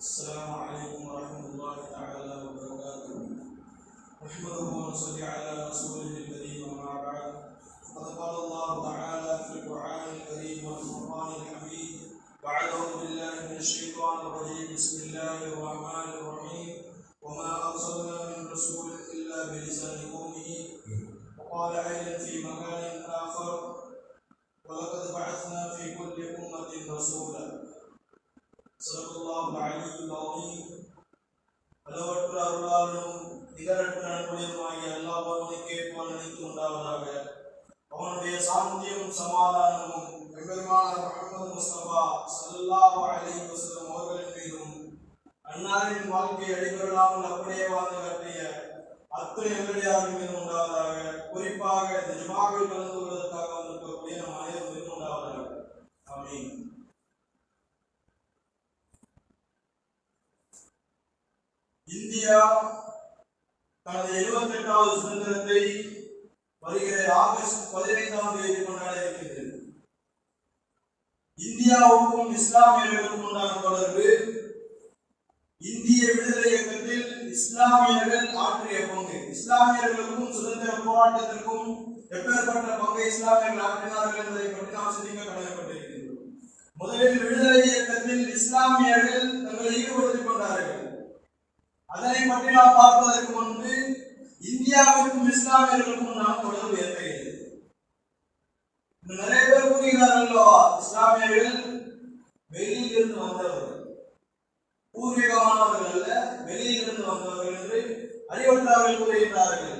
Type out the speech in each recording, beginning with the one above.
السلام عليكم ورحمة الله تعالى وبركاته. نحمده ونصلي على رسوله الكريم أما بعد. فقد قال الله تعالى في القرآن الكريم والفرقان الحميد وأعوذ بالله من الشيطان الرجيم. بسم الله الرحمن الرحيم. وما أرسلنا من رسول إلا بلسان قومه. وقال أيضا في مكان آخر ولقد بعثنا في كل أمة رسولا. சொல்லலாம் அழிவுள்ளாவும் அளவற்ற கேட்பான் நினைத்து உண்டாவதாக. அவனுடைய சாந்தியும் சமாதானமும் எம்பெருமான முகமது முஸ்தபா சல்லாஹ் அலி வசலம் அப்படியே வாழ்ந்து கட்டிய அத்தனை எதிரியாரின் மீது உண்டாவதாக. குறிப்பாக இந்த ஜுமாவில் கலந்து கொள்வதற்காக வந்திருக்கக்கூடிய நம் இந்தியா தனது எழுபத்தி எட்டாவது சுதந்திரத்தை வருகிற ஆகஸ்ட் பதினைந்தாம் தேதி கொண்டாட இருக்கின்றது. இந்தியாவுக்கும் இஸ்லாமியர்களுக்கும் உண்டான தொடர்பு இந்திய விடுதலை இயக்கத்தில் இஸ்லாமியர்கள் ஆற்றிய பங்கு. இஸ்லாமியர்களுக்கும் சுதந்திர போராட்டத்திற்கும் எப்பேற்பட்ட பங்கை இஸ்லாமியர்கள் ஆற்றினார்கள் என்பதை பற்றி நாம் சிந்திக்க கடமைப்பட்டிருக்கின்றோம். முதலில் விடுதலை இயக்கத்தில் இஸ்லாமியர்கள் தங்களை ஈடுபடுத்திக் கொண்டார்கள். அதனை பற்றி நாம் பார்ப்பதற்கு முன்பு இந்தியாவிற்கும் இஸ்லாமியர்களுக்கும் நாம் தொடர்பு ஏற்படுகிறது. நிறைய பேர் கூறுகிறார்கள் இஸ்லாமியர்கள் வெளியில் இருந்து வந்தவர்கள். பூர்வீகமானவர்கள் அல்ல வெளியில் இருந்து வந்தவர்கள் என்று அறிவற்றார்கள் கூறுகின்றார்கள்.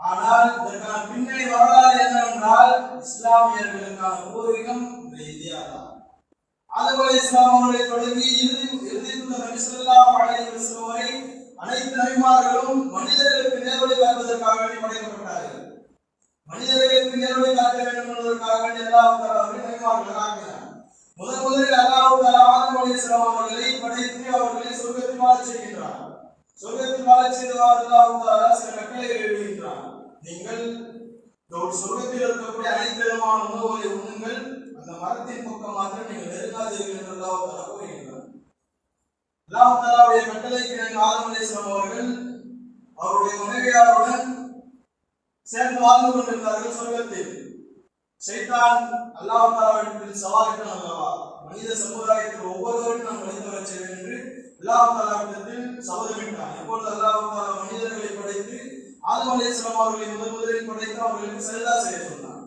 ஆனால் இதற்கான பின்னணி வரலாறு என்னவென்றால் இஸ்லாமியர்களுக்கான பூர்வீகம் இந்த இந்தியா தான் அதுபோல இஸ்லாம் அவர்களை தொடங்கி இறுதி இறுதி நபி ஸல்லல்லாஹு அலைஹி வஸல்லம் வரை அனைத்து நபிமார்களும் மனிதர்களுக்கு நேர்வழி காட்டுவதற்காக படைக்கப்பட்டார்கள். மனிதர்களுக்கு நேர்வழி காட்ட வேண்டும் என்பதற்காக அல்லாஹ் நபிமார்கள் முதன் முதலில் அல்லாஹ் தஆலா ஆதம் அவர்களை படைத்து அவர்களை சொர்க்கத்தில் வாழச் செய்கின்றார். சொர்க்கத்தில் வாழச் அல்லாஹ் தஆலா சில கட்டளைகளை இடுகின்றார் நீங்கள் ஒரு சொர்க்கத்தில் இருக்கக்கூடிய அனைத்து விதமான உணவுகளை உண்ணுங்கள். அந்த மரத்தின் பக்கமாக மாத்திரம் நீங்கள் நெருங்காதீர்கள் என்று அல்லாஹ் தஆலா அல்லாஹாலாவுடைய தஆலாவுடைய கட்டளைக்கு ஆதம் அலிஸ்லாம் அவர்கள் அவருடைய மனைவியாருடன் சேர்ந்து வாழ்ந்து கொண்டிருந்தார்கள் சொர்க்கத்தில். சைத்தான் அல்லாஹ் தஆலாவிடத்தில் சவாலிட்டான் அல்லவா? மனித சமுதாயத்தில் ஒவ்வொருவரும் நாம் மனித வர செய்வேன் என்று அல்லாஹாலாவிடத்தில் சவாலிட்டான் சபதமிட்டான் அல்லாஹாலா மனிதர்களை படைத்து ஆதம் அலிஸ்லாம் அவர்களை முதல் முதலில் படைத்து அவர்களுக்கு சஜதா செய்ய சொன்னான்.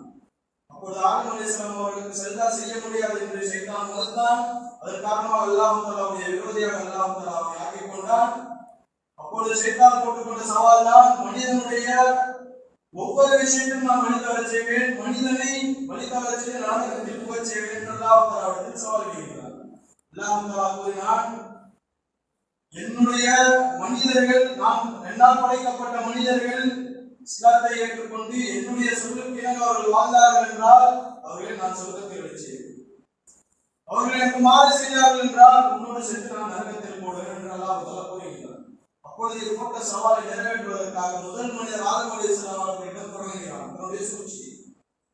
அப்பொழுது ஆதம் அலிஸ்லாம் அவர்களுக்கு சஜதா செய்ய முடியாது என்று சைத்தான் முதல்தான் அதன் காரணமாக அல்லாஹ் தஆலாவுடைய விரோதியாக அல்லாஹ் தஆலா அவனை ஆக்கிக் கொண்டான். அப்பொழுது சைத்தான் போட்டுக்கொண்ட சவால் தான் மனிதனுடைய ஒவ்வொரு விஷயத்தையும் நான் மனித செய்வேன் மனிதனை வழிதவர செய்து நான் திரும்ப செய்வேன் என்று அல்லாஹ் சவால் கேட்கிறார் அல்லாஹ் தஆலா கூறினான் என்னுடைய மனிதர்கள் நாம் என்னால் படைக்கப்பட்ட மனிதர்கள் இஸ்லாத்தை ஏற்றுக்கொண்டு என்னுடைய சொல்லுக்கு இணங்க அவர்கள் வாழ்ந்தார்கள் என்றால் அவர்களை நான் சொர்க்கத்தில் வச்சேன் அவர்கள் எனக்கு மாறு செய்தார்கள் என்றால் உன்னோடு சென்று நான் நரகத்தில் போடுவேன் என்று அல்லாஹ் தஆலா கூறுகிறார் அப்பொழுது இது போட்ட சவாலை நிறைவேற்றுவதற்காக முதல் மனிதர் ஆதம் அவர்கள் அவர்களிடம் தொடங்குகிறான். தன்னுடைய சூழ்ச்சி.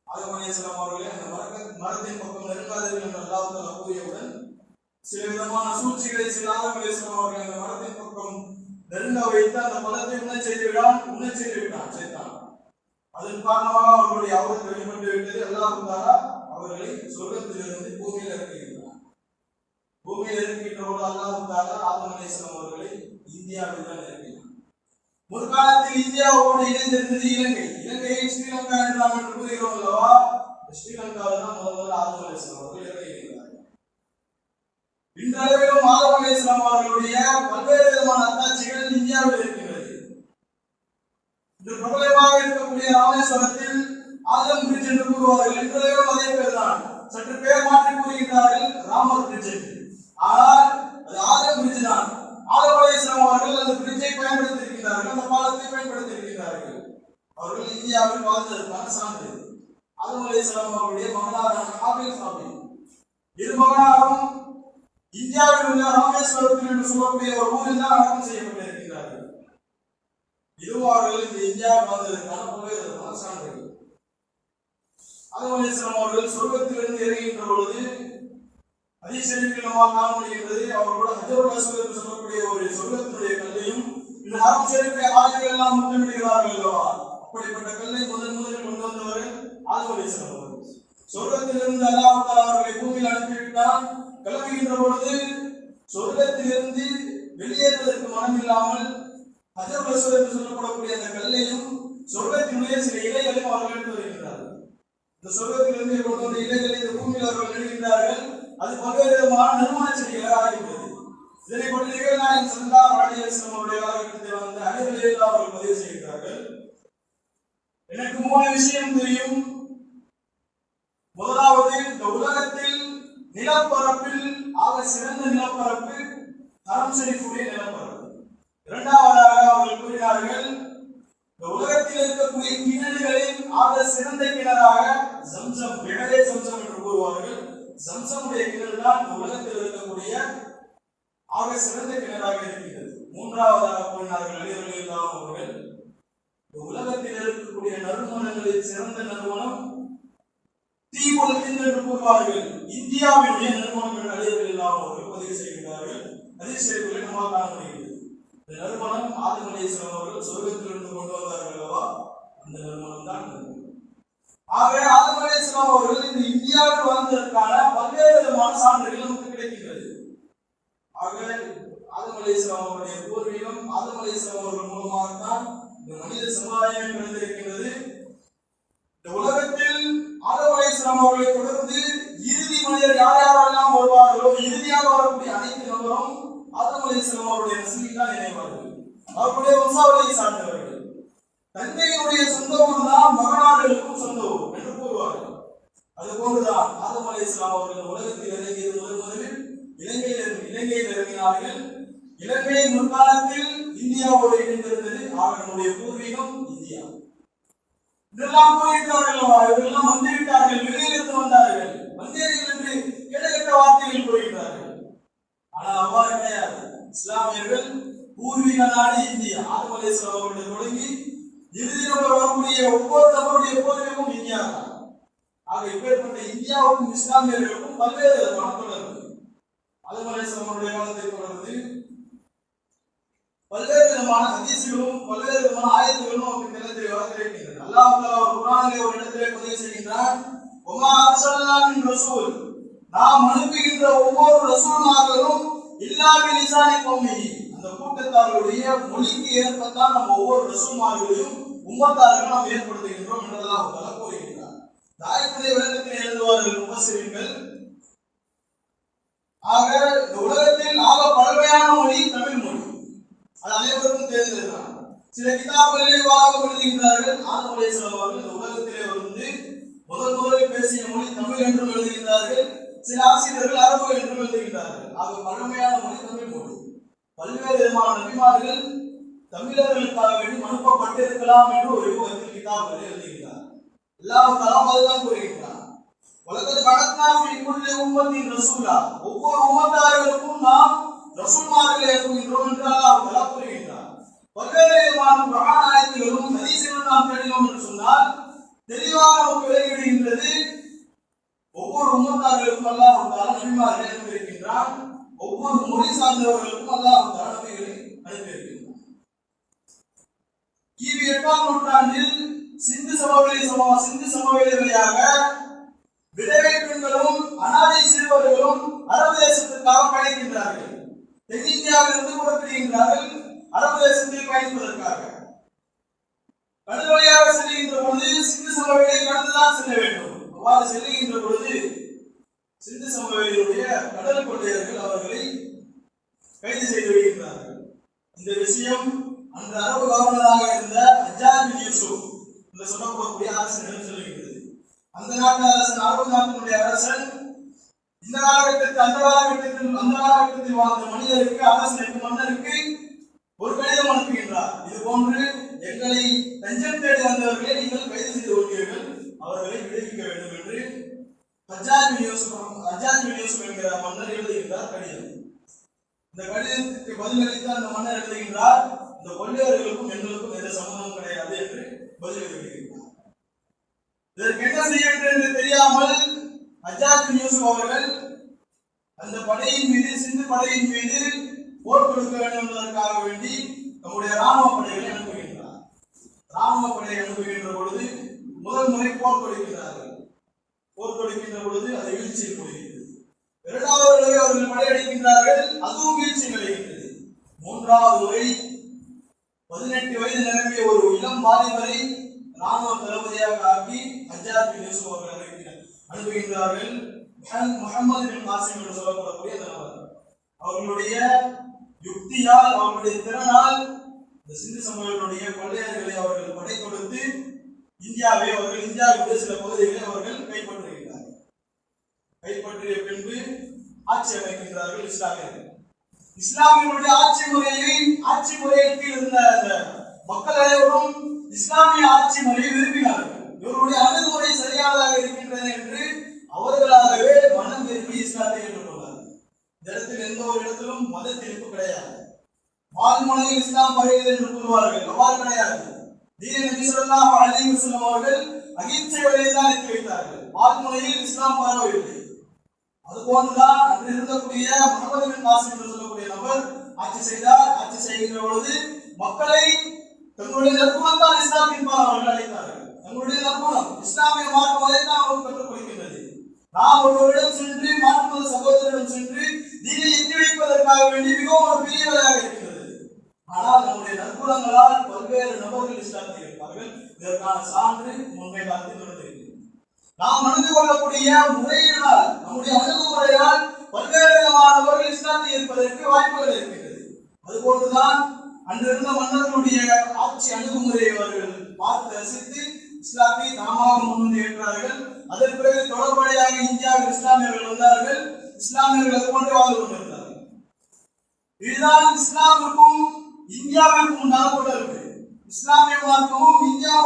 ஆதம் அலிஸ்லாம் அவர்களே அந்த மரக்க மரத்தின் பக்கம் நெருங்காதீர்கள் என்று அல்லாஹ் தஆலா கூறியவுடன் சில விதமான சூழ்ச்சிகளை சில ஆதம் அலிஸ்லாம் அவர்கள் அந்த மரத்தின் பக்கம் நெருங்க வைத்து அந்த பழத்தை உண்ண செய்து விடான் உண்ண செய்து விட்டான் சேர்த்தான். அதன் காரணமாக அவர்களுடைய அவருக்கு வெளிப்பட்டு விட்டது. அல்லாஹ் தஆலா அவர்களை சொர்க்கத்திலிருந்து பூமியில் இறக்குகின்றார் பூமியில் இருக்கின்றவோடு அல்லாஹ் தஆலா அவர்களை இந்தியாவில் தான் இறக்கினார் முற்காலத்தில் இந்தியாவோடு இணைந்திருந்தது இலங்கை. இலங்கையை ஸ்ரீலங்கா என்று என்று கூறுகிறோம் அல்லவா ஸ்ரீலங்காவில் தான் முதல் முதல் ஆதம் அவர்கள் இறங்குகிறார்கள் இன்றளவிலும் ஆதம் அவர்களுடைய பல்வேறு விதமான அத்தாட்சிகள் இந்தியாவில் இருக்கின்றது. இன்று பிரபலமாக இருக்கக்கூடிய ராமேஸ்வரத்தில் ஆதம் பிரிட்ஜ் என்று கூறுவார்கள். இன்றளவில் சற்று பேர் மாற்றி கூறுகின்றார்கள் ராமர் பிரிட்ஜ் ஆனால் அது ஆதம் பிரிட்ஜ் தான். ஆதம் அவர்கள் அந்த பிரிட்ஜை பயன்படுத்தி இருக்கிறார்கள் அந்த பாலத்தை பயன்படுத்தி இருக்கிறார்கள் அவர்கள் இந்தியாவில் வாழ்ந்ததற்கான சான்று ஆதம் அலைஹிஸ்ஸலாம் அவருடைய மகனாரான ஹாபில் சாமி இரு மகனாரும் இந்தியாவில் உள்ள ராமேஸ்வரத்தில் என்று சொல்லக்கூடிய ஒரு ஊரில் தான் அடக்கம் செய்யப்பட்டிருக்கிறார்கள். இதுவும் இந்த இந்தியாவில் வாழ்ந்ததற்கான பல்வேறு சான்றுகள் ஆதம் அவர்கள் சொர்க்கத்திலிருந்து இறங்குகின்ற பொழுது அதிசயத்தில் காண முடிகின்றது. அவர்களோட ஹஜருல் என்று சொல்லக்கூடிய ஒரு சொர்க்கத்தினுடைய கல்லையும் இந்த ஹரம் ஷெரீஃபை ஆஜர்கள் எல்லாம் முத்தமிடுகிறார்கள் அல்லவா? அப்படிப்பட்ட கல்லை முதன் முதலில் கொண்டு வந்தவர் ஆதம் அவர்கள் சொர்க்கத்திலிருந்து அல்லாஹ் அவர்களை பூமியில் அனுப்பிவிட்டால் கிளம்புகின்ற பொழுது சொர்க்கத்திலிருந்து வெளியேறுவதற்கு மனம் இல்லாமல் ஹஜருல் என்று சொல்லப்படக்கூடிய அந்த கல்லையும் சொர்க்கத்தினுடைய சில இலைகளையும் அவர்கள் எடுத்து வருகின்றார்கள். இந்த சொர்க்கத்திலிருந்து கொண்டு இலைகளை இந்த பூமியில் அவர்கள் நடுகின்றார்கள். அது பல்வேறு விதமான நறுமண செடிகளாக ஆகிவிட்டது இதனை கொண்டு நிகழ்நாயகன் சந்தா பாடியரசன் அவருடைய காலகட்டத்தில் வந்த அனைவரில் அவர்கள் பதிவு செய்கிறார்கள் எனக்கு மூணு விஷயம் தெரியும். முதலாவது இந்த உலகத்தில் நிலப்பரப்பில் ஆக சிறந்த நிலப்பரப்பு ஹரம் ஷெரீஃபுடைய நிலப்பரப்பு. இரண்டாவதாக அவர்கள் கூறினார்கள் உலகத்தில் இருக்கக்கூடிய கிணறுகளில் ஆக சிறந்த கிணறாக ஜம்சம் விடலே ஜம்சம் என்று கூறுவார்கள். ஜம்சமுடைய கிணறு தான் உலகத்தில் இருக்கக்கூடிய ஆக சிறந்த கிணறாக இருக்கிறது. மூன்றாவதாக கூறினார்கள் அழிவர்கள் இல்லாமல் அவர்கள் உலகத்தில் இருக்கக்கூடிய நறுமணங்களில் சிறந்த நறுமணம் தீபுலத்தில் என்று கூறுவார்கள். இந்தியாவினுடைய நறுமணம் என்று அழிவர்கள் இல்லாமல் அவர்கள் பதிவு செய்கிறார்கள் அதிசயங்களை நம்மால் காண முடிகிறது நறுமணம் ஆதம் அலைஹிஸ்ஸலாம் அவர்கள் சொர்க்கத்திலிருந்து கொண்டு வந்தார்கள் அல்லவா? அந்த நறுமணம் தான் ஆகவே நறுமணம். ஆக அவர்கள் இந்த இந்தியாவில் வாழ்ந்ததற்கான பல்வேறு விதமான சான்றுகள் நமக்கு கிடைக்கின்றது. ஆக ஆதம் அவருடைய பூர்வீகம் ஆதம் அவர்கள் அவர்கள் மூலமாகத்தான் இந்த மனித சமுதாயம் பிறந்திருக்கின்றது. இந்த உலகத்தில் ஆதமலேஸ்வரம் அவர்களை தொடர்ந்து இறுதி மனிதர் யார் யாரெல்லாம் வருவார்களோ இறுதியாக வரக்கூடிய அனைத்து நபரும் ஆதம் அலைஹிஸ்ஸலாம் அவருடைய நசீல் தான் இணைவார்கள் அவருடைய வம்சாவளியை சார்ந்தவர்கள். தந்தையினுடைய சொந்த ஊர் தான் மகனார்களுக்கும் சொந்த ஊர் என்று கூறுவார்கள். அது போன்றுதான் ஆதம் அலைஹிஸ்ஸலாம் அவர்கள் உலகத்தில் இறங்கியது முதல் முதலில் இலங்கையில் இலங்கையில் இறங்கினார்கள். இலங்கை முற்காலத்தில் இந்தியாவோடு இணைந்திருந்தது அவர்களுடைய பூர்வீகம் இந்தியா. இதெல்லாம் கூறிவிட்டார்கள் அல்லவா? வந்துவிட்டார்கள். வெளியிலிருந்து வந்தார்கள் என்று கேடகட்ட வார்த்தைகள் கூறுகிறார்கள் ஆனால் அவ்வாறு கிடையாது இஸ்லாமியர்கள் பூர்வீக நாடு இந்தியா தொடங்கி இறுதி நபர் வரக்கூடிய ஒவ்வொரு நபருடைய பூர்வீகமும் இந்தியா ஆக இப்பேற்பட்ட இந்தியாவுக்கும் இஸ்லாமியர்களுக்கும் பல்வேறு விதமான தொடர்பு. ஆதம் அவருடைய காலத்தை தொடர்ந்து பல்வேறு விதமான ஹதீஸ்களும் பல்வேறு விதமான ஆயத்துகளும் நமக்கு தெல்ல தெளிவாக அல்லாஹ் தஆலா ஒரு குர்ஆனிலே ஒரு இடத்திலே பதிவு செய்கின்றான் ஒமா அர்சல்னா ரசூல். நாம் அனுப்புகின்ற ஒவ்வொரு ரசூல்மார்களும் இல்லாமல் பிலிசானி கௌமிஹி. அந்த கூட்டத்தார்களுடைய மொழிக்கு ஏற்பத்தான் நம்ம ஒவ்வொரு ரசூல்மார்களையும் உம்மத்தார்கள் நாம் ஏற்படுத்துகின்றோம் என்று பல தஆலா கூறுகின்றார். தாயத்துடைய விளக்கத்தில் எழுதுவார்கள் உபசிரியர்கள் ஆக இந்த உலகத்தில் ஆக பழமையான மொழி தமிழ் மொழி. அது அனைவருக்கும் தெரிந்ததுதான். சில கிதாபுகளிலே வாதம் எழுதுகின்றார்கள். ஆதம் அலைஹிஸ்ஸலாம் இந்த உலகத்திலே வந்து முதல் முதலில் பேசிய மொழி தமிழ் என்றும் எழுதுகின்றார்கள். சில ஆசிரியர்கள் அரபு என்றும் எழுதுகின்றார்கள். ஆக பழமையான மொழி தமிழ் மொழி. பல்வேறு விதமான நபிமார்கள் தமிழர்களுக்காக வேண்டி அனுப்பப்பட்டிருக்கலாம் என்று ஒரு யுகத்தில் கிதாபுகளில் எழுதுகிறார் அல்லாஹ் கலாம் அதுதான் கூறுகின்றார் உலகத்து கடத்தா ஃபீ உம்மத்தின் ரசூலா. ஒவ்வொரு உம்மத்தார்களுக்கும் நாம் ரசூல்மார்களை அனுப்புகின்றோம் என்று அல்லாஹ் தஆலா கூறுகின்றார் பல்வேறு விதமான குர்ஆன் ஆயத்துகளும் ஹதீஸ்களும் நாம் தேடினோம் என்று சொன்னால் தெளிவாக நமக்கு விளங்கிவிடுகின்றது ஒவ்வொரு உம்மத்தார்களுக்கும் அல்லாஹ் தஆலா நபிமார்களை ஒவ்வொரு மொழி சார்ந்தவர்களுக்கும் அல்லாஹ் அந்த அழமைகளை அனுப்பியிருக்கின்றான் கிபி எட்டாம் நூற்றாண்டில் சிந்து சமவெளி சம சிந்து சமவெளி வழியாக விதவை பெண்களும் அனாதை சிறுவர்களும் அரபு தேசத்திற்காக பயணிக்கின்றார்கள். தென்னிந்தியாவிலிருந்து புறப்படுகின்றார்கள் அரபு தேசத்தில் பயணிப்பதற்காக. கடல் வழியாக செல்கின்ற பொழுது சிந்து சமவெளியை கடந்துதான் செல்ல வேண்டும். அவ்வாறு செல்லுகின்ற பொழுது சிந்து சமவெளியுடைய கடல் கொள்ளையர்கள் அவர்களை கைது செய்து வருகின்றார்கள் இந்த விஷயம் அந்த அரபு கவர்னராக இருந்த அஜாத் யூசுப் என்று சொல்லக்கூடிய அரசனிடம் சொல்லுகின்றது. அந்த நாட்டு அரசன் அரபு நாட்டினுடைய அரசன் இந்த காலகட்டத்தில் அந்த காலகட்டத்தில் அந்த காலகட்டத்தில் வாழ்ந்த மனிதருக்கு அரசனுக்கு மன்னருக்கு ஒரு கடிதம் அனுப்புகின்றார். இது போன்று எங்களை தஞ்சம் தேடி வந்தவர்களை நீங்கள் கைது செய்து கொண்டீர்கள். அவர்களை விடுவிக்க வேண்டும் என்று ஹஜ்ஜாஜ் பின் யூசுப் ஹஜ்ஜாஜ் என்கிற மன்னர் எழுதுகின்றார் கடிதம். இந்த கடிதத்துக்கு பதிலளித்து அந்த மன்னர் எழுதுகின்றார் இந்த கொள்ளையர்களுக்கும் எங்களுக்கும் எந்த சம்பந்தமும் கிடையாது என்று பதில் எழுதுகின்றார் இதற்கு என்ன செய்ய வேண்டும் என்று தெரியாமல் ஹஜ்ஜாஜ் யூசுப் அவர்கள் அந்த படையின் மீது சிந்து படையின் மீது போர் கொடுக்க வேண்டும் என்பதற்காக வேண்டி நம்முடைய ராணுவ படைகளை அனுப்புகின்றார். ராணுவ படையை அனுப்புகின்ற பொழுது முதல் முறை போர் கொடுக்கிறார்கள். போர் தொடுக்கின்ற பொழுது அது வீழ்ச்சியில் முடிகிறது இரண்டாவது தடவை அவர்கள் படையெடுக்கின்றார்கள் அதுவும் வீழ்ச்சி விளைகின்றது மூன்றாவது முறை பதினெட்டு வயது நிரம்பிய ஒரு இளம் வாலிபரை ராணுவ தளபதியாக ஆக்கி ஹஜ்ஜாத் பின் யூசுப் அவர்கள் அனுப்புகின்றார்கள் முகமது பின் காசிம் என்று சொல்லப்படக்கூடிய அந்த நபர் அவர்களுடைய யுக்தியால் அவர்களுடைய திறனால் இந்த சிந்து சமூகங்களுடைய கொள்ளையர்களை அவர்கள் படை கொடுத்து இந்தியாவை அவர்கள் இந்தியாவுக்கு சில பகுதிகளை அவர்கள் கைப்பற்ற கைப்பற்றிய பின்பு ஆட்சி அமைக்கின்றார்கள் இஸ்லாமியர்கள். இஸ்லாமியர்களுடைய ஆட்சி முறையை ஆட்சி முறையில் கீழ் இருந்த அந்த மக்கள் அனைவரும் இஸ்லாமிய ஆட்சி முறையை விரும்பினார்கள். இவருடைய அணுகுமுறை சரியானதாக இருக்கின்றது என்று அவர்களாகவே மனம் திரும்பி இஸ்லாத்தை ஏற்றுக்கொண்டார்கள். இந்த இடத்தில் எந்த ஒரு இடத்திலும் மத திணிப்பு கிடையாது. வால்முனையில் இஸ்லாம் பகையது என்று கூறுவார்கள். அவ்வாறு கிடையாது. தீன நபி ஸல்லல்லாஹு அவர்கள் அகிம்சை வழியை தான் எத்தி வைத்தார்கள். வால்முனையில் இஸ்லாம் பரவவில்லை. அதுபோன்றுதான் அன்று இருக்கக்கூடிய முகமது பின் காசிம் என்று சொல்லக்கூடிய நபர் ஆட்சி செய்தார். ஆட்சி செய்கின்ற பொழுது மக்களை தங்களுடைய நற்குணத்தால் இஸ்லாமின் பால் அவர்கள் அழைத்தார்கள். தங்களுடைய நற்குணம் இஸ்லாமிய மார்க்கம் தான் அவர்கள் கற்றுக் கொடுக்கின்றது. நாம் ஒருவரிடம் சென்று மாற்றுமத சகோதரிடம் சென்று தீனை எத்தி வைப்பதற்காக வேண்டி மிகவும் ஒரு பெரிய வேலையாக இருக்கிறது ஆனால் நம்முடைய நற்குணங்களால் பல்வேறு நபர்கள் இஸ்லாத்தை இருப்பார்கள் இதற்கான சான்று முன்மை காலத்தில் நடந்திருக்கிறது நாம் அணுகு கொள்ளக்கூடிய முறையினால் நம்முடைய அணுகுமுறையால் பல்வேறு விதமானவர்கள் இஸ்லாத்தை இருப்பதற்கு வாய்ப்புகள் இருக்கிறது அதுபோன்றுதான் அன்றிருந்த மன்னர்களுடைய ஆட்சி அணுகுமுறையை அவர்கள் பார்த்து ரசித்து இஸ்லாத்தை தாமாக முன்வந்து ஏற்றார்கள். அதன் பிறகு தொடர்படியாக இந்தியாவில் இஸ்லாமியர்கள் வந்தார்கள். இஸ்லாமியர்கள் அது போன்று வாழ்ந்து கொண்டிருந்தார்கள். இதுதான் இஸ்லாமிற்கும் இந்தியாவிற்கும் உண்டான தொடர்பு. இஸ்லாமிய மார்க்கமும்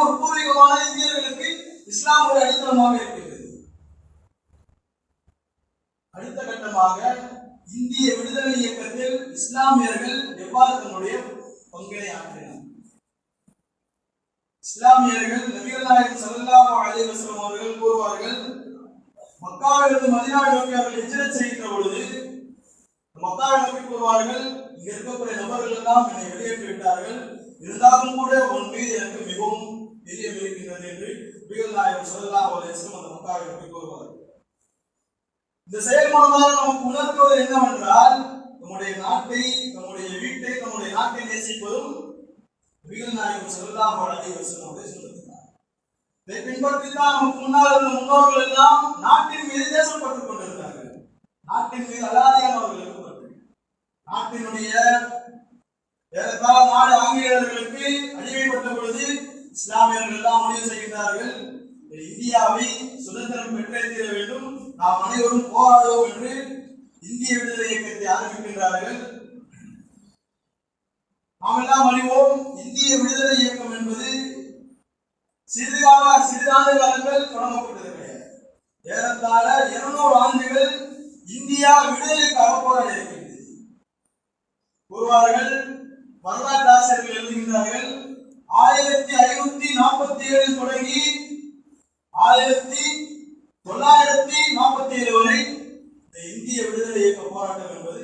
ஒரு பூர்வீகமான இந்தியர்களுக்கு இஸ்லாம் ஒரு அடித்தளமாக இருக்கிறது அடுத்த கட்டமாக இந்திய விடுதலை இயக்கத்தில் இஸ்லாமியர்கள் எவ்வாறு தன்னுடைய பங்கினை ஆற்றினர்? இஸ்லாமியர்கள் நபிகள் நாயகம் ஸல்லல்லாஹு அலைஹி அவர்கள் கூறுவார்கள் மக்காவிலிருந்து மதினா நோக்கி அவர்கள் ஹிஜ்ரத் செய்கின்ற பொழுது மக்காவை நோக்கி கூறுவார்கள் இங்க இருக்கக்கூடிய நபர்கள் எல்லாம் என்னை வெளியேற்றி விட்டார்கள் இருந்தாலும் கூட உன் மீது எனக்கு மிகவும் தெரிய இருக்கின்றது என்று பிகழ்நாயகம் நாயகம் ஸல்லல்லாஹு அலைஹி அந்த மக்காவை நோக்கி கூறுவார் இந்த செயல் மூலமாக நமக்கு உணர்த்துவது என்னவென்றால் நம்முடைய நாட்டை நம்முடைய வீட்டை நம்முடைய நாட்டை நேசிப்பதும் பிகழ்நாயகம் நாயகம் ஸல்லல்லாஹு அலைஹி அவரை அவருடைய இதை பின்பற்றித்தான் நமக்கு முன்னால் இருந்த முன்னோர்கள் எல்லாம் நாட்டின் மீது தேசப்பட்டுக் கொண்டிருந்தார்கள். நாட்டின் மீது அலாதியானவர்கள் அவர்கள் நாட்டினுடைய ஏறத்தாழ நாடு ஆங்கிலேயர்களுக்கு அடிமைப்பட்ட பொழுது இஸ்லாமியர்கள் எல்லாம் முடிவு செய்கின்றார்கள். இந்தியாவை சுதந்திரம் பெற்றெடுத்திட வேண்டும். நாம் அனைவரும் போராடுவோம் என்று இந்திய விடுதலை இயக்கத்தை ஆரம்பிக்கின்றார்கள். நாம் எல்லாம் அறிவோம் இந்திய விடுதலை இயக்கம் என்பது சிறுகால சிறுதாண்டு காலங்கள் தொடங்கப்பட்டது கிடையாது ஏறத்தாழ இருநூறு ஆண்டுகள் இந்தியா விடுதலைக்காக போராடி இருக்கின்றது கூறுவார்கள் வரலாற்று ஆசிரியர்கள் எழுதுகின்றார்கள் ஆயிரத்தி ஐநூத்தி நாற்பத்தி ஏழில் தொடங்கி ஆயிரத்தி தொள்ளாயிரத்தி நாற்பத்தி ஏழு வரை இந்த இந்திய விடுதலை இயக்க போராட்டம் என்பது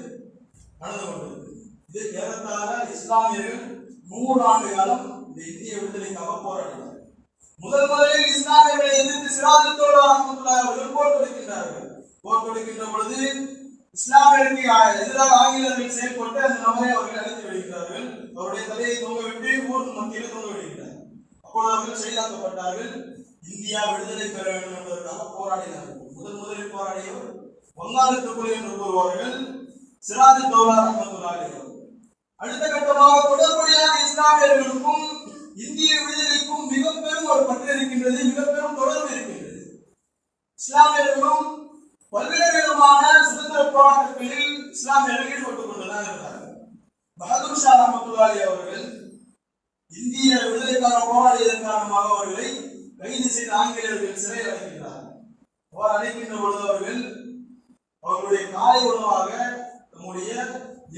நடந்து கொண்டிருக்கிறது இது ஏறத்தாழ இஸ்லாமியர்கள் நூறு ஆண்டு காலம் இந்த இந்திய விடுதலைக்காக போராடினார் முதல் முதலில் இஸ்லாமியர்களை எதிர்த்து சிராஜத்தோடு ரஹ்மத்துல்லாஹி அவர்கள் போர் கொடுக்கின்றார்கள். போர் கொடுக்கின்ற பொழுது இஸ்லாமியருக்கு எதிராக ஆங்கிலேயர்கள் செயல்பட்டு அந்த நபரை அவர்கள் அழைத்து விடுகிறார்கள். அவருடைய தலையை தொங்க விட்டு ஊர் மத்தியில் தொங்க விடுகிறார் அப்பொழுது அவர்கள் செயலாக்கப்பட்டார்கள் இந்தியா விடுதலை பெற வேண்டும் என்பதற்காக போராடினார்கள். முதல் முதலில் போராடியவர் வங்காளத்துக்குள் என்று கூறுவார்கள். சிராஜ் தௌலா ரஹமத்துல்லாஹி அடுத்த கட்டமாக தொடர்படியாக இஸ்லாமியர்களுக்கும் இந்திய விடுதலைக்கும் மிக பெரும் ஒரு பற்று இருக்கின்றது மிக பெரும் தொடர்பு இருக்கின்றது. இஸ்லாமியர்களும் பல்வேறு விதமான சுதந்திர போராட்டங்களில் இஸ்லாமியர்கள் ஈடுபட்டுக் கொண்டுதான் இருந்தார்கள் பகதூர் ஷா ரஹமத்துல்லாஹி அவர்கள் இந்திய விடுதலைக்கான போராடியதன் காரணமாக அவர்களை கைது செய்த ஆங்கிலேயர்கள் சிறையில் அடைக்கின்றார்கள். அவர் அடைக்கின்ற பொழுது அவர்கள் அவர்களுடைய காலை உணவாக நம்முடைய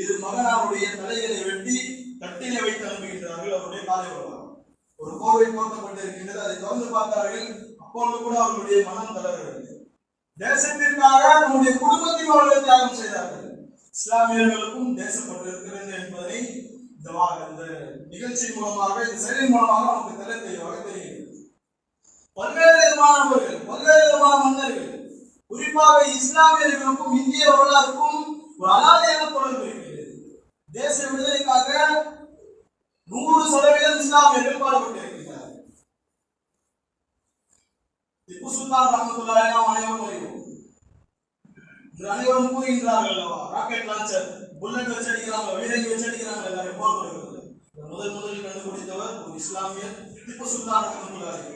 இரு மகனாருடைய தலைகளை வெட்டி தட்டிலே வைத்து அனுப்புகின்றார்கள் அவருடைய காலை உணவாக. ஒரு கோவை போர்த்தப்பட்டிருக்கின்றது அதை திறந்து பார்த்தார்கள். அப்பொழுது கூட அவர்களுடைய மனம் தளரவில்லை தேசத்திற்காக நம்முடைய குடும்பத்தின் அவர்கள் தியாகம் செய்தார்கள். இஸ்லாமியர்களுக்கும் தேசப்பட்டு இருக்கிறது என்பதை இந்த வா- இந்த நிகழ்ச்சி மூலமாக இந்த செயலின் மூலமாக நமக்கு தெரிய தெளிவாக தெரிகிறது பல்வேறு விதமானவர்கள் பல்வேறு விதமான மன்னர்கள் குறிப்பாக இஸ்லாமியர்களுக்கும் இந்திய வரலாறுக்கும் ஒரு அலாதையான தொடர்பு இருக்கிறது தேச விடுதலைக்காக நூறு சதவீதம் இஸ்லாமியர்கள் பாடுபட்டிருக்கிறார்கள் திப்பு சுல்தான் ரஹமத்துல்லாஹி நாம் அனைவரும் அறிவோம் அனைவரும் கூறுகின்றார்கள் அல்லவா ராக்கெட் லான்ச்சர் புல்லட் வச்சடிக்கிறாங்க வீரங்கி வச்சு அடிக்கிறாங்க எல்லாரும் போர் தொடுக்கிறது முதல் முதலில் கண்டுபிடித்தவர் ஒரு இஸ்லாமியர் திப்பு சுல்தான் ரஹமத்துல்லாஹி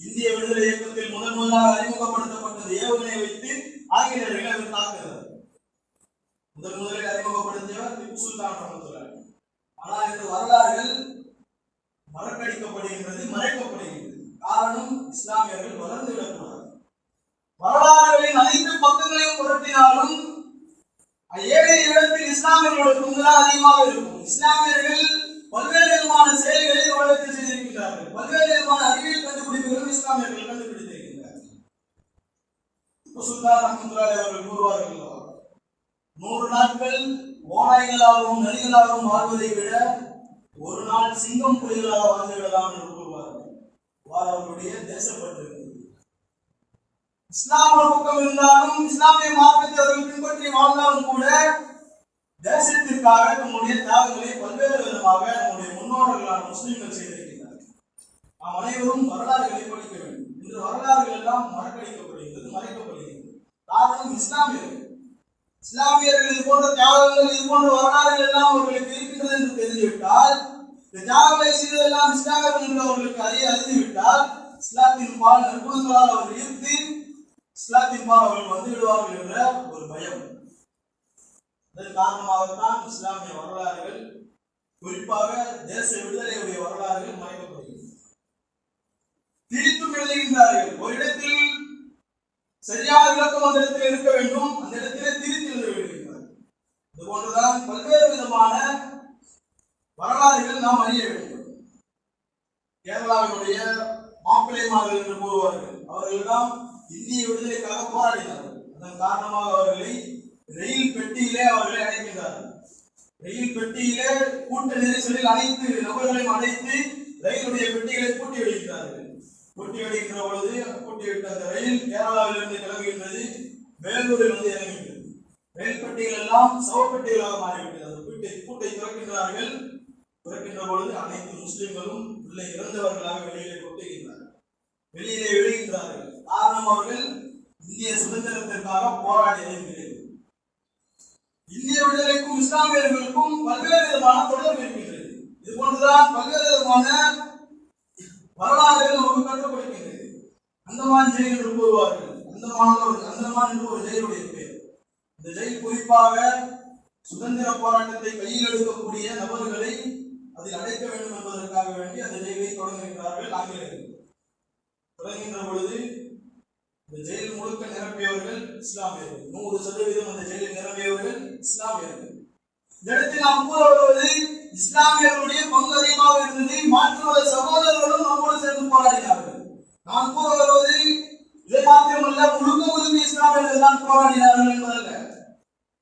இந்திய விடுதலை இயக்கத்தில் முதன் முதலாக அறிமுகப்படுத்தப்பட்டது ஏவுகணை வைத்து ஆங்கிலேயர்களை அவர் தாக்குகிறார் முதல் முதலில் அறிமுகப்படுத்தியவர் திப்பு சுல்தான் ரஹமத்துல்லாஹி. ஆனால் இந்த வரலாறுகள் மறக்கடிக்கப்படுகின்றது மறைக்கப்படுகின்றது. காரணம் இஸ்லாமியர்கள் வளர்ந்து வரலாறுகளின் அனைத்து பக்கங்களையும் புரட்டினாலும் ஏழை இடத்தில் இஸ்லாமியர்களோட பங்குதான் அதிகமாக இருக்கும். இஸ்லாமியர்கள் பல்வேறு விதமான செயல்களை உலகத்தில் செய்திருக்கிறார்கள் பல்வேறு விதமான அறிவியல் கண்டுபிடிப்புகளும் இஸ்லாமியர்கள் கண்டுபிடித்திருக்கிறார்கள் சுல்தான் ரஹமத்துல்லாஹி அவர்கள் கூறுவார்கள் நூறு நாட்கள் ஓநாய்களாகவும் நரிகளாகவும் வாழ்வதை விட ஒரு நாள் சிங்கம் புலிகளாக வாழ்ந்து விடலாம் என்று கூறுவார்கள். அவர்களுடைய தேசப்பட்டு இஸ்லாம் ஒரு பக்கம் இருந்தாலும் இஸ்லாமிய மார்க்கத்தை அவர்கள் பின்பற்றி வாழ்ந்தாலும் கூட தேசத்திற்காக நம்முடைய தியாகங்களை பல்வேறு விதமாக நம்முடைய முன்னோர்களான முஸ்லிம்கள் செய்திருக்கிறார்கள். நாம் அனைவரும் வரலாறுகளை படிக்க வேண்டும். இன்று வரலாறுகள் எல்லாம் மறக்கடிக்கப்படுகிறது மறைக்கப்படுகிறது. காரணம் இஸ்லாமியர்கள். இஸ்லாமியர்கள் இது போன்ற தியாகங்கள் இது போன்ற வரலாறுகள் எல்லாம் அவர்களுக்கு இருக்கின்றது என்று தெரிந்துவிட்டால் இந்த தியாகங்களை செய்ததெல்லாம் இஸ்லாமியர்கள் என்று அவர்களுக்கு அறிய அறிந்துவிட்டால் இஸ்லாத்தின் பால் நிர்பந்தங்களால் அவர் ஈர்த்து இஸ்லாத்தின் அவர்கள் வந்து விடுவார்கள் என்ற ஒரு பயம். அதன் காரணமாகத்தான் இஸ்லாமிய வரலாறுகள் குறிப்பாக தேச விடுதலையுடைய வரலாறுகள் மறைக்கப்படுகிறது. திரித்தும் எழுதுகின்றார்கள் ஒரு இடத்தில் சரியான விளக்கம் அந்த இடத்தில் இருக்க வேண்டும் அந்த இடத்திலே திரித்து எழுத விடுகின்றார் இது போன்றுதான் பல்வேறு விதமான வரலாறுகள் நாம் அறிய வேண்டும். கேரளாவினுடைய மாப்பிள்ளைமார்கள் என்று கூறுவார்கள். அவர்கள்தான் இந்திய விடுதலைக்காக போராடினார்கள் அதன் காரணமாக அவர்களை ரயில் பெட்டியிலே அவர்களை அடைக்கின்றார்கள். ரயில் பெட்டியிலே கூட்ட நெரிசலில் அனைத்து நபர்களையும் அடைத்து ரயிலுடைய பெட்டிகளை பூட்டி வைக்கிறார்கள். பூட்டி வைக்கின்ற பொழுது பூட்டி விட்ட அந்த ரயில் கேரளாவிலிருந்து கிளம்புகின்றது வேலூரில் வந்து இறங்குகின்றது ரயில் பெட்டிகள் எல்லாம் சவப்பெட்டிகளாக மாறிவிட்டது. அந்த பூட்டை கூட்டை திறக்கின்றார்கள். திறக்கின்ற பொழுது அனைத்து முஸ்லிம்களும் உள்ளே இறந்தவர்களாக வெளியிலே கொட்டுகின்றார்கள். வெளியிலே விழுகின்றார்கள். காரணம் அவர்கள் இந்திய சுதந்திரத்திற்காக போராடி இருக்கிறது இந்திய விடுதலைக்கும் இஸ்லாமியர்களுக்கும் பல்வேறு விதமான தொடர்பு இருக்கின்றது. இது போன்றுதான் பல்வேறு விதமான வரலாறுகள் நமக்கு கற்றுக் கொடுக்கின்றது அந்தமான் ஜெயில் என்று கூறுவார்கள். அந்தமான ஒரு அந்தமான் என்று ஒரு ஜெயிலுடைய பேர் இந்த ஜெயில் குறிப்பாக சுதந்திர போராட்டத்தை கையில் எடுக்கக்கூடிய நபர்களை அதில் அடைக்க வேண்டும் என்பதற்காக வேண்டி அந்த ஜெயிலை தொடங்குகின்றார்கள் ஆங்கிலேயர்கள். தொடங்குகின்ற பொழுது இந்த ஜெயில் முழுக்க நிரம்பியவர்கள் இஸ்லாமியர்கள். நூறு சதவீதம் அந்த ஜெயிலில் நிரம்பியவர்கள் இஸ்லாமியர்கள். இந்த இடத்தில் நாம் கூற வருவது இஸ்லாமியர்களுடைய பங்கு அதிகமாக இருந்தது மாற்றுவத சகோதரர்களும் நம்மோடு சேர்ந்து போராடினார்கள். நான் கூற வருவது இதை மாத்திரமல்ல முழுக்க முழுக்க இஸ்லாமியர்கள் தான் போராடினார்கள் என்பதல்ல.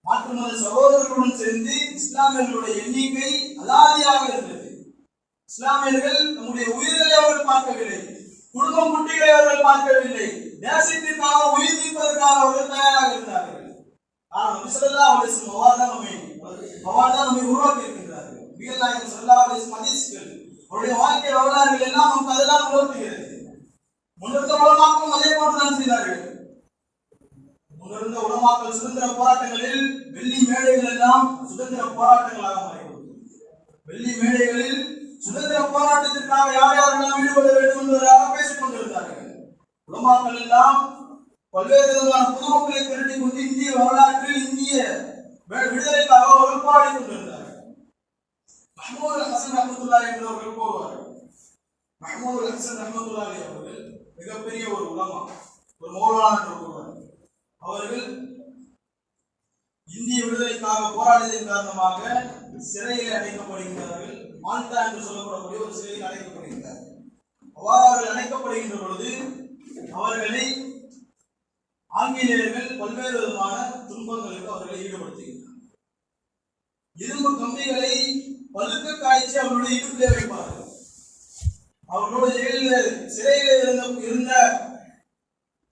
மாற்று மத சகோதரர்களுடன் சேர்ந்து இஸ்லாமியர்களுடைய எண்ணிக்கை அலாதியாக இருந்தது. இஸ்லாமியர்கள் நம்முடைய உயிர்களை அவர்கள் பார்க்கவில்லை. குடும்பம் குட்டிகளை அவர்கள் பார்க்கவில்லை. தேசத்திற்காக உயிர் நீப்பதற்காக அவர்கள் தயாராக இருந்தார்கள் ஆனால் நபி ஸல்லல்லாஹு அலைஹி வஸல்லம் அவ்வாறுதான் நம்மை அவ்வாறுதான் நம்மை உருவாக்கி இருக்கின்றார்கள் நபிகள் நாயகம் ஸல்லல்லாஹு அலைஹி அவருடைய வாழ்க்கை வரலாறுகள் எல்லாம் நமக்கு அதெல்லாம் உணர்த்துகிறது முன்னிருந்த உலமாக்கும் அதே போன்றுதான் செய்தார்கள். முன்னிருந்த உலமாக்கல் சுதந்திர போராட்டங்களில் வெள்ளி மேடைகள் எல்லாம் சுதந்திர போராட்டங்களாக மாறிவிட்டது. வெள்ளி மேடைகளில் சுதந்திர போராட்டத்திற்காக யார் யாரெல்லாம் ஈடுபட வேண்டும் என்பதற்காக பேசிக் கொண்டிருந்தார்கள் உலமாக்கள் எல்லாம் பல்வேறு விதமான பொதுமக்களை திரட்டி கொண்டு இந்திய வரலாற்றில் இந்திய விடுதலைக்காக அவர்கள் போராடி கொண்டிருந்தார்கள். மஹமூது ஹசன் ரஹமத்துல்லாஹி என்பவர்கள் போவார் மஹமூது ஹசன் ரஹமத்துல்லாஹி அவர்கள் மிகப்பெரிய ஒரு உலமா ஒரு மௌலானா என்று அவர்கள் இந்திய விடுதலைக்காக போராடியதன் காரணமாக சிறையில் அடைக்கப்படுகிறார்கள். மாந்தா என்று சொல்லப்படக்கூடிய ஒரு சிறையில் அடைக்கப்படுகின்றார்கள் அவ்வாறு அவர்கள் பொழுது அவர்களை ஆங்கிலேயர்கள் பல்வேறு விதமான துன்பங்களுக்கு அவர்களை ஈடுபடுத்துகின்றனர். இரும்பு கம்பிகளை பழுக்க காய்ச்சி அவர்களுடைய இடுப்பிலே வைப்பார்கள். அவர்களோடு ஜெயிலில் சிறையில் இருந்த இருந்த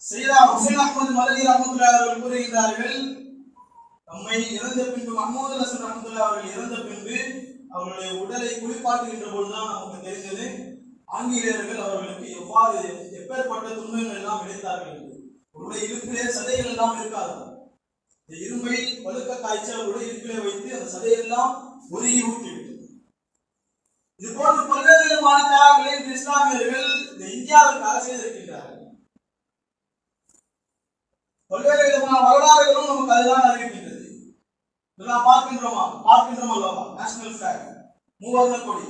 செய்தா ஹுசைன் அகமது மலகி ரஹமத்துல்லா அவர்கள் கூறுகின்றார்கள் நம்மை இறந்த பின்பு மஹமூது ஹசன் ரஹமத்துல்லா அவர்கள் இறந்த பின்பு அவர்களுடைய உடலை குளிப்பாட்டுகின்ற பொழுதுதான் நமக்கு தெரிந்தது. ஆங்கிலேயர்கள் அவர்களுக்கு எவ்வாறு எப்பேற்பட்ட துன்பங்கள் எல்லாம் விளைத்தார்கள் என்று. அவருடைய இருப்பிலே சதைகள் எல்லாம் இருக்காது. இந்த இரும்பை பழுக்க காய்ச்சல் உடைய இருப்பிலே வைத்து அந்த சதையெல்லாம் உருகி ஊட்டிவிட்டது இது போன்ற பல்வேறு விதமான தியாகங்களை இந்த இஸ்லாமியர்கள் இந்த இந்தியாவிற்காக செய்திருக்கின்றார்கள். பல்வேறு விதமான வரலாறுகளும் நமக்கு அதுதான் அறிவிக்கின்றது. இதெல்லாம் பார்க்கின்றோமா? பார்க்கின்றோம் அல்லவா நேஷனல் ஃபிளாக் மூவர்ண கொடி.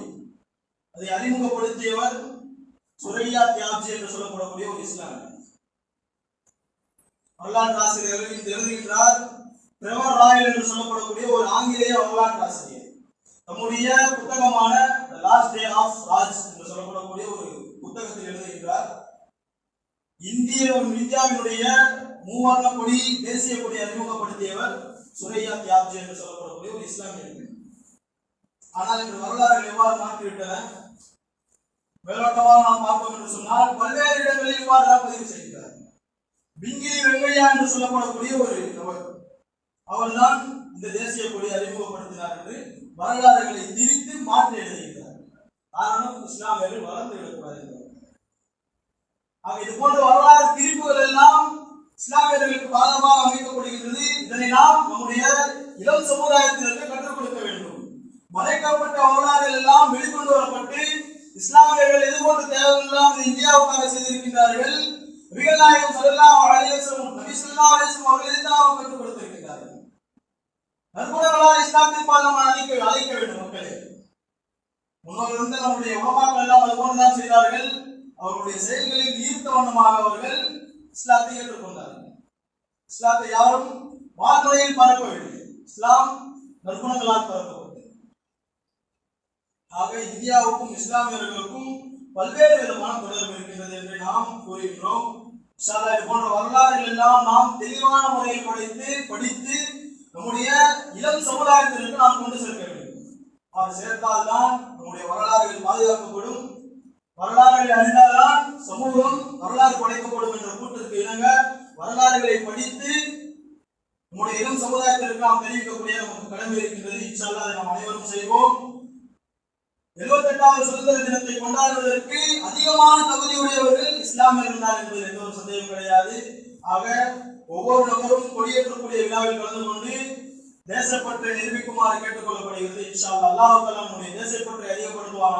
அதை அறிமுகப்படுத்தியவர் சுரையா தியாப்ஜி என்று சொல்லப்படக்கூடிய ஒரு இஸ்லாமிய வரலாற்று ஆசிரியர்கள் இந்த எழுதுகின்றார் பிரவர் ராயல் என்று சொல்லப்படக்கூடிய ஒரு ஆங்கிலேய வரலாற்று ஆசிரியர். தம்முடைய புத்தகமான the last day of Raj என்று சொல்லப்படக்கூடிய ஒரு புத்தகத்தில் எழுதுகின்றார் இந்திய இந்தியாவினுடைய மூவர்ண கொடி தேசிய கொடி அறிமுகப்படுத்தியவர் சுரையா தியாப்ஜி என்று சொல்லப்படக்கூடிய ஒரு இஸ்லாமியர் ஆனால் இந்த வரலாறு எவ்வாறு மாற்றிவிட்டன மேலோட்டமாக நாம் பார்ப்போம் என்று சொன்னால் பல்வேறு இடங்களில் இவ்வாறு தான் பதிவு செய்கிறார். பிங்கிலி வெங்கையா என்று சொல்லப்படக்கூடிய ஒரு நபர். அவர்தான் இந்த தேசிய கொடி அறிமுகப்படுத்தினார் என்று வரலாறுகளை திரித்து மாற்றி எழுதுகிறார். காரணம் இஸ்லாமியர்கள் வளர்ந்து விடக்கூடாது. ஆக இது போன்ற வரலாறு திரிப்புகள் எல்லாம் இஸ்லாமியர்களுக்கு பாதமாக அமைக்கப்படுகின்றது. இதனை நாம் நம்முடைய இளம் சமுதாயத்தினருக்கு கற்றுக் கொடுக்க வேண்டும். மறைக்கப்பட்ட வரலாறுகள் எல்லாம் வெளிக்கொண்டு வரப்பட்டு இஸ்லாமியர்கள் எதுபோன்ற தேவைகள் எல்லாம் இந்தியாவுக்காக செய்திருக்கின்றார்கள். நபிகள் நாயகம் ஸல்லல்லாஹு அலைஹி வஸல்லம் நபி ஸல்லல்லாஹு அலைஹி அவர்கள் கற்றுக் கொடுத்திருக்கின்றார்கள்? நற்குணங்களால் இஸ்லாத்தின் பால் நாம் அழைக்க அழைக்க வேண்டும் மக்களே. முன்னோர் வந்து நம்முடைய உலமாக்கள் எல்லாம் அது போன்றுதான் செய்தார்கள். அவருடைய செயல்களில் ஈர்த்த வண்ணமாக அவர்கள் இஸ்லாத்தை ஏற்றுக்கொண்டார்கள். இஸ்லாத்தை யாரும் வாக்குறையில் பரப்பவில்லை. இஸ்லாம் நற்குணங்களால் பரப்பப்பட்டது. ஆக இந்தியாவுக்கும் இஸ்லாமியர்களுக்கும் பல்வேறு விதமான தொடர்பு இருக்கின்றது என்று நாம் கூறுகின்றோம். இது போன்ற வரலாறுகள் எல்லாம் நாம் தெளிவான முறையில் படைத்து படித்து நம்முடைய இளம் சமுதாயத்திற்கு நாம் கொண்டு சேர்க்க வேண்டும். அவர் சேர்த்தால்தான் நம்முடைய வரலாறுகள் பாதுகாக்கப்படும். வரலாறுகளை அறிந்தால்தான் சமூகம் வரலாறு படைக்கப்படும் என்ற கூட்டிற்கு இணங்க வரலாறுகளை படித்து நம்முடைய இளம் சமுதாயத்திற்கு நாம் தெரிவிக்கக்கூடிய நமக்கு கடமை இருக்கின்றது. இன்ஷா அதை நாம் அனைவரும் செய்வோம். எழுபத்தெட்டாவது சுதந்திர தினத்தை கொண்டாடுவதற்கு அதிகமான தகுதியுடையவர்கள் இஸ்லாமியர்கள் இருந்தார் என்பதில் எந்த ஒரு சந்தேகம் கிடையாது. ஆக ஒவ்வொரு நபரும் கொடியேற்றக்கூடிய விழாவில் கலந்து கொண்டு தேசப்பற்றை நிரூபிக்குமாறு கேட்டுக்கொள்ளப்படுகிறது. இன்ஷா அல்லாஹ் நம்முடைய தேசப்பற்றை அதிகப்படுத்துவாங்க